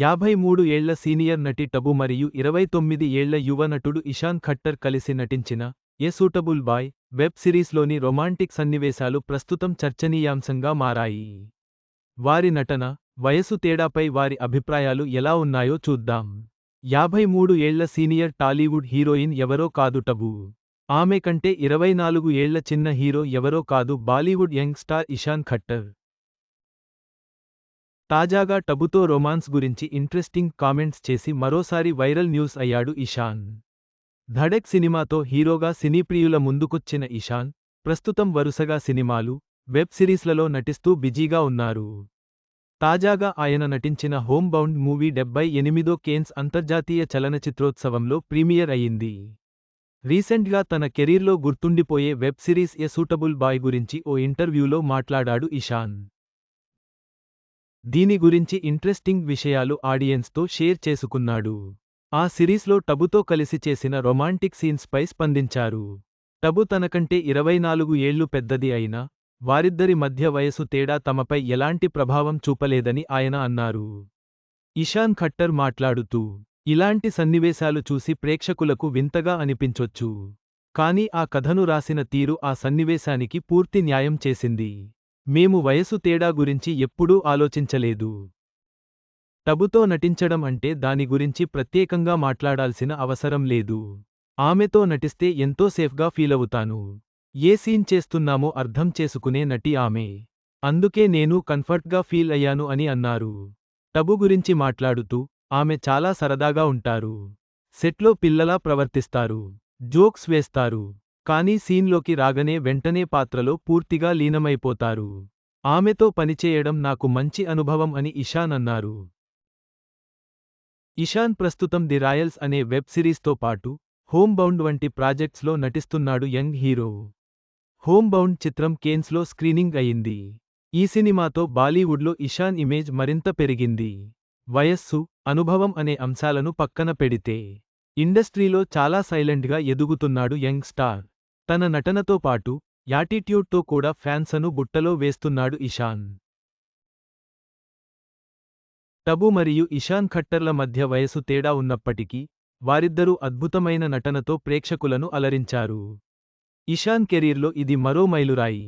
యాభై మూడు ఏళ్ళ సీనియర్ నటి టబు మరియు ఇరవై తొమ్మిది ఏళ్ళ యువ నటుడు ఇషాన్ ఖట్టర్ కలిసి నటించిన ఏ సూటబుల్ బాయ్ వెబ్ సిరీస్లోని రొమాంటిక్ సన్నివేశాలు ప్రస్తుతం చర్చనీయాంశంగా మారాయి. వారి నటన వయసు తేడాపై వారి అభిప్రాయాలు ఎలా ఉన్నాయో చూద్దాం. యాభై మూడు ఏళ్ళ సీనియర్ టాలీవుడ్ హీరోయిన్ ఎవరో కాదు టబు. ఆమె కంటే ఇరవై నాలుగు ఏళ్ళ చిన్న హీరో ఎవరో కాదు Bollywood young star Ishaan Khatter. తాజాగా టబుతో రొమాన్స్ గురించి ఇంట్రెస్టింగ్ కామెంట్స్ చేసి మరోసారి వైరల్ న్యూస్ అయ్యాడు ఇషాన్. ధడక్ సినిమాతో హీరోగా సినీప్రియుల ముందుకొచ్చిన ఇషాన్ ప్రస్తుతం వరుసగా సినిమాలు వెబ్ సిరీస్లలో నటిస్తూ బిజీగా ఉన్నారు. తాజాగా ఆయన నటించిన హోమ్ బౌండ్ మూవీ డెబ్బై ఎనిమిదో కేన్స్ అంతర్జాతీయ చలనచిత్రోత్సవంలో ప్రీమియర్ అయింది రీసెంట్గా తన కెరీర్లో గుర్తుండిపోయే web series a suitable boy గురించి ఓ ఇంటర్వ్యూలో మాట్లాడాడు ఇషాన్. దీని గురించి ఇంట్రెస్టింగ్ విషయాలు ఆడియన్స్తో షేర్ చేసుకున్నాడు. ఆ సిరీస్లో టబుతో కలిసి చేసిన రొమాంటిక్ సీన్స్పై స్పందించారు. టబు తనకంటే ఇరవై నాలుగు ఏళ్ళు పెద్దది అయినా వారిద్దరి మధ్య వయసు తేడా తమపై ఎలాంటి ప్రభావం చూపలేదని ఆయన అన్నారు. ఇషాన్ ఖట్టర్ మాట్లాడుతూ ఇలాంటి సన్నివేశాలు చూసి ప్రేక్షకులకు వింతగా అనిపించొచ్చు. కాని ఆ కథను రాసిన తీరు ఆ సన్నివేశానికి పూర్తి న్యాయం చేసింది. మేము వయసు తేడా గురించి ఎప్పుడూ ఆలోచించలేదు. టబుతో నటించడం అంటే దాని గురించి ప్రత్యేకంగా మాట్లాడాల్సిన అవసరం లేదు. ఆమెతో నటిస్తే ఎంతో సేఫ్గా ఫీలవుతాను. ఏ సీన్ చేస్తున్నామో అర్థం చేసుకునే నటి ఆమె. అందుకే నేను కంఫర్ట్గా ఫీల్ అయ్యాను అని అన్నారు. టబు గురించి మాట్లాడుతూ ఆమె చాలా సరదాగా ఉంటారు. సెట్లో పిల్లలా ప్రవర్తిస్తారు. జోక్స్ వేస్తారు. కానీ సీన్లోకి రాగనే వెంటనే పాత్రలో పూర్తిగా లీనమైపోతారు. ఆమెతో పనిచేయడం నాకు మంచి అనుభవం అని ఇషాన్ అన్నారు. ఇషాన్ ప్రస్తుతం ది రాయల్స్ అనే వెబ్ సిరీస్తో పాటు హోమ్ బౌండ్ వంటి ప్రాజెక్ట్స్లో నటిస్తున్నాడు యంగ్ హీరో. హోమ్ బౌండ్ చిత్రం కేన్స్లో స్క్రీనింగ్ అయింది ఈ సినిమాతో బాలీవుడ్లో ఇషాన్ ఇమేజ్ మరింత పెరిగింది. వయస్సు అనుభవం అనే అంశాలను పక్కన పెడితే ఇండస్ట్రీలో చాలా సైలెంట్గా ఎదుగుతున్నాడు యంగ్ స్టార్. తన నటనతో పాటు యాటిట్యూడ్తో కూడా ఫ్యాన్సను బుట్టలో వేస్తున్నాడు ఇషాన్. టబు మరియు ఇషాన్ ఖట్టర్ల మధ్య వయసు తేడా ఉన్నప్పటికీ వారిద్దరూ అద్భుతమైన నటనతో ప్రేక్షకులను అలరించారు. ఇషాన్ కెరీర్లో ఇది మరో మైలురాయి.